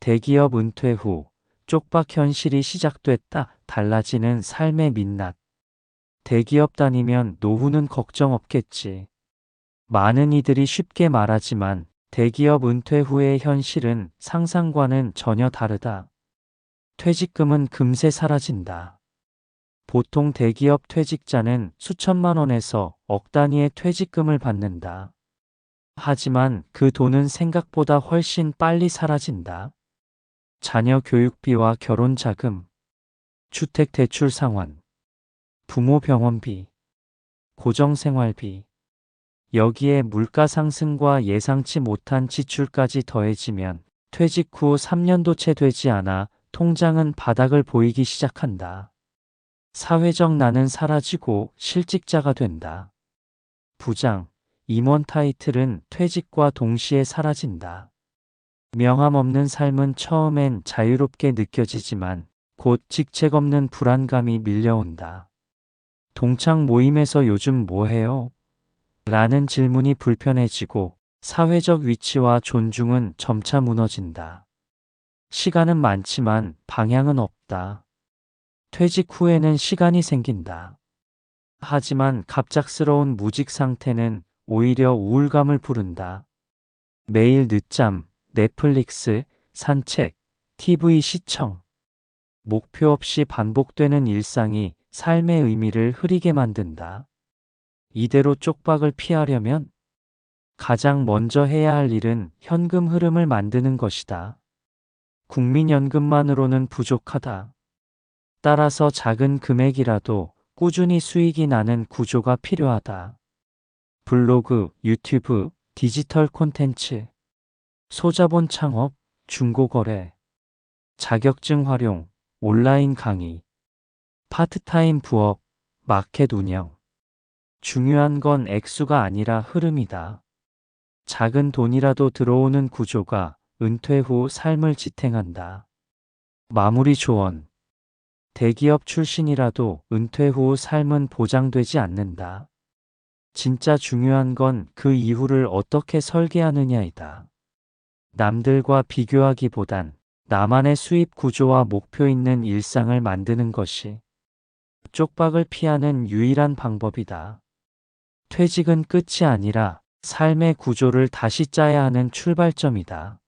대기업 은퇴 후 쪽박 현실이 시작됐다. 달라지는 삶의 민낯. 대기업 다니면 노후는 걱정 없겠지. 많은 이들이 쉽게 말하지만 대기업 은퇴 후의 현실은 상상과는 전혀 다르다. 퇴직금은 금세 사라진다. 보통 대기업 퇴직자는 수천만 원에서 억 단위의 퇴직금을 받는다. 하지만 그 돈은 생각보다 훨씬 빨리 사라진다. 자녀 교육비와 결혼 자금, 주택 대출 상환, 부모 병원비, 고정 생활비, 여기에 물가 상승과 예상치 못한 지출까지 더해지면 퇴직 후 3년도 채 되지 않아 통장은 바닥을 보이기 시작한다. 사회적 나는 사라지고 실직자가 된다. 부장, 임원 타이틀은 퇴직과 동시에 사라진다. 명함 없는 삶은 처음엔 자유롭게 느껴지지만 곧 직책 없는 불안감이 밀려온다. 동창 모임에서 요즘 뭐 해요? 라는 질문이 불편해지고 사회적 위치와 존중은 점차 무너진다. 시간은 많지만 방향은 없다. 퇴직 후에는 시간이 생긴다. 하지만 갑작스러운 무직 상태는 오히려 우울감을 부른다. 매일 늦잠, 넷플릭스, 산책, TV 시청. 목표 없이 반복되는 일상이 삶의 의미를 흐리게 만든다. 이대로 쪽박을 피하려면 가장 먼저 해야 할 일은 현금 흐름을 만드는 것이다. 국민연금만으로는 부족하다. 따라서 작은 금액이라도 꾸준히 수익이 나는 구조가 필요하다. 블로그, 유튜브, 디지털 콘텐츠, 소자본 창업, 중고거래, 자격증 활용, 온라인 강의, 파트타임 부업, 마켓 운영. 중요한 건 액수가 아니라 흐름이다. 작은 돈이라도 들어오는 구조가 은퇴 후 삶을 지탱한다. 마무리 조언. 대기업 출신이라도 은퇴 후 삶은 보장되지 않는다. 진짜 중요한 건 그 이후를 어떻게 설계하느냐이다. 남들과 비교하기보단 나만의 수입 구조와 목표 있는 일상을 만드는 것이 쪽박을 피하는 유일한 방법이다. 퇴직은 끝이 아니라 삶의 구조를 다시 짜야 하는 출발점이다.